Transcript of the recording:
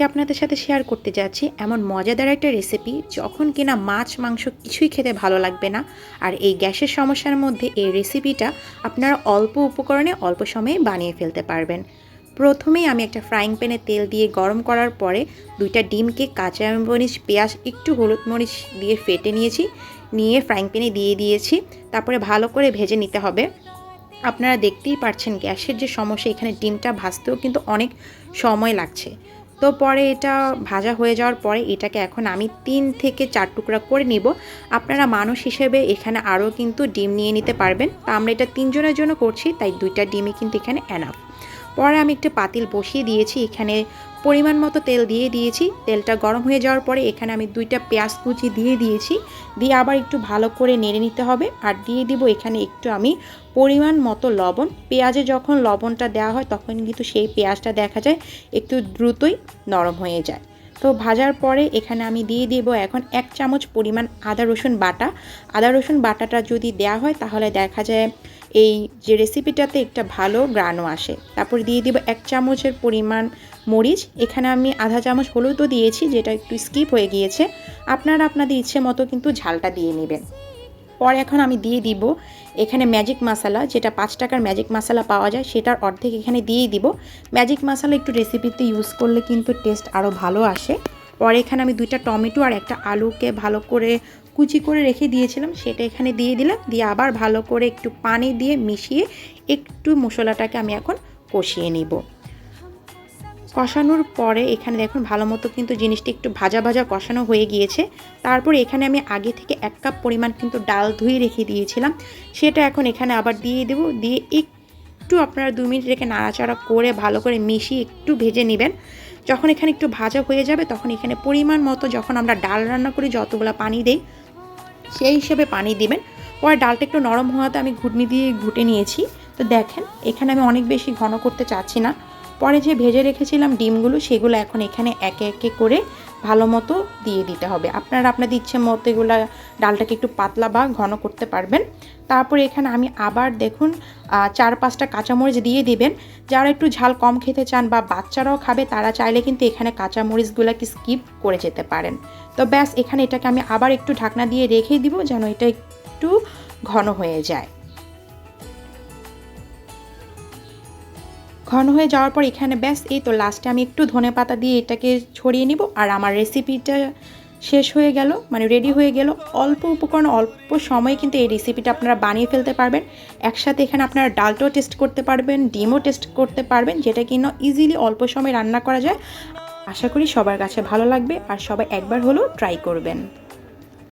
আজকে আপনাদের সাথে শেয়ার করতে যাচ্ছি এমন মজাদার একটা রেসিপি যখন কিনা মাছ, মাংস কিছুই খেতে ভালো লাগবে না। আর এই গ্যাসের সমস্যার মধ্যে এই রেসিপিটা আপনারা অল্প উপকরণে অল্প সময়ে বানিয়ে ফেলতে পারবেন। প্রথমেই আমি একটা ফ্রাইং প্যানে তেল দিয়ে গরম করার পরে দুইটা ডিমকে কাঁচা মরিচ, পেঁয়াজ, একটু হলুদ মরিচ দিয়ে ফেটে নিয়েছি, নিয়ে ফ্রাইং প্যানে দিয়ে দিয়েছি। তারপরে ভালো করে ভেজে নিতে হবে। আপনারা দেখতেই পাচ্ছেন গ্যাসের যে সমস্যা, এখানে ডিমটা ভাজতেও কিন্তু অনেক সময় লাগছে। তো পরে এটা ভাজা হয়ে যাওয়ার পরে এটাকে এখন আমি তিন থেকে চার টুকরা করে নিব। আপনারা মানুষ হিসেবে এখানে আরও কিন্তু ডিম নিয়ে নিতে পারবেন। তা আমরা এটা তিনজনের জন্য করছি, তাই দুইটা ডিমই কিন্তু এখানে অ্যানাফ পরে আমি একটা পাতিল বসিয়ে দিয়েছি, এখানে পরিমাণ মতো তেল দিয়ে দিয়েছি। তেলটা গরম হয়ে যাওয়ার পরে এখানে আমি দুইটা পেঁয়াজ কুচি দিয়ে দিয়েছি। দিয়ে আবার একটু ভালো করে নেড়ে নিতে হবে। আর দিয়ে দিব এখানে একটু আমি পরিমাণ মতো লবণ। পেঁয়াজে যখন লবণটা দেওয়া হয়, তখন কিন্তু সেই পেঁয়াজটা দেখা যায় একটু দ্রুতই নরম হয়ে যায়। তো ভাজার পরে এখানে আমি দিয়ে দেব এখন এক চামচ পরিমাণ আদা রসুন বাটা। আদা রসুন বাটাটা যদি দেওয়া হয়, তাহলে দেখা যায় এই যে রেসিপিটাতে একটা ভালো গ্রানও আসে। তারপর দিয়ে দিব এক চামচের পরিমাণ মরিচ। এখানে আমি আধা চামচ হলুদও দিয়েছি, যেটা একটু স্কিপ হয়ে গিয়েছে। আপনারা আপনাদের ইচ্ছে মতো কিন্তু ঝালটা দিয়ে নেবেন। পরে এখন আমি দিয়ে দিব এখানে ম্যাজিক মশলা যেটা পাঁচ টাকার ম্যাজিক মশলা পাওয়া যায়, সেটার অর্ধেক এখানে দিয়ে দিব। ম্যাজিক মশলা একটু রেসিপিতে ইউজ করলে কিন্তু টেস্ট আরও ভালো আসে। পরে এখানে আমি দুইটা টমেটো আর একটা আলুকে ভালো করে কুচি করে রেখে দিয়েছিলাম, সেটা এখানে দিয়ে দিলাম, দিয়ে আবার ভালো করে একটু পানি দিয়ে মিশিয়ে একটু মশলাটাকে আমি এখন কষিয়ে নিব। কষানোর পরে এখানে দেখুন ভালো মতো কিন্তু জিনিসটি একটু ভাজা ভাজা কষানো হয়ে গিয়েছে। তারপর এখানে আমি আগে থেকে এক কাপ পরিমাণ কিন্তু ডাল ধুয়ে রেখে দিয়েছিলাম, সেটা এখন এখানে আবার দিয়ে দেবো, দিয়ে একটু আপনারা দু মিনিট রেখে নাড়াচাড়া করে ভালো করে মিশিয়ে একটু ভেজে নেবেন। যখন এখানে একটু ভাজা হয়ে যাবে, তখন এখানে পরিমাণ মতো যখন আমরা ডাল রান্না করি, যতগুলো পানি দেই, সেই হিসেবে পানি দিবেন। পরে ডালটা একটু নরম হওয়াতে আমি ঘুটনি দিয়ে ঘুটে নিয়েছি। তো দেখেন, এখানে আমি অনেক বেশি ঘন করতে চাচ্ছি না। পরে যে ভেজে রেখেছিলাম ডিমগুলো, সেগুলো এখন এখানে একে একে করে ভালো মতো দিয়ে দিতে হবে। আপনারা আপনাদের ইচ্ছে মতো এগুলো ডালটাকে একটু পাতলা বা ঘন করতে পারবেন। তারপরে এখানে আমি আবার দেখুন চার পাঁচটা কাঁচামরিচ দিয়ে দিবেন। যারা একটু ঝাল কম খেতে চান বা বাচ্চারাও খাবে, তারা চাইলে কিন্তু এখানে কাঁচামরিচগুলোকে স্কিপ করে যেতে পারেন। তো ব্যাস, এখানে এটাকে আমি আবার একটু ঢাকনা দিয়ে রেখে দিব যেন এটা একটু ঘন হয়ে যায়। ঘন হয়ে যাওয়ার পর এখানে ব্যাস, এই তো লাস্টে আমি একটু ধনে পাতা দিয়ে এটাকে ছড়িয়ে নিব, আর আমার রেসিপিটা শেষ হয়ে গেল মানে রেডি হয়ে গেল। অল্প উপকরণ, অল্প সময়ে কিন্তু এই রেসিপিটা আপনারা বানিয়ে ফেলতে পারবেন। একসাথে এখানে আপনারা ডালটাও টেস্ট করতে পারবেন, ডিমও টেস্ট করতে পারবেন, যেটা কিনা ইজিলি অল্প সময় রান্না করা যায়। আশা করি সবার কাছে ভালো লাগবে, আর সবাই একবার হলেও ট্রাই করবেন।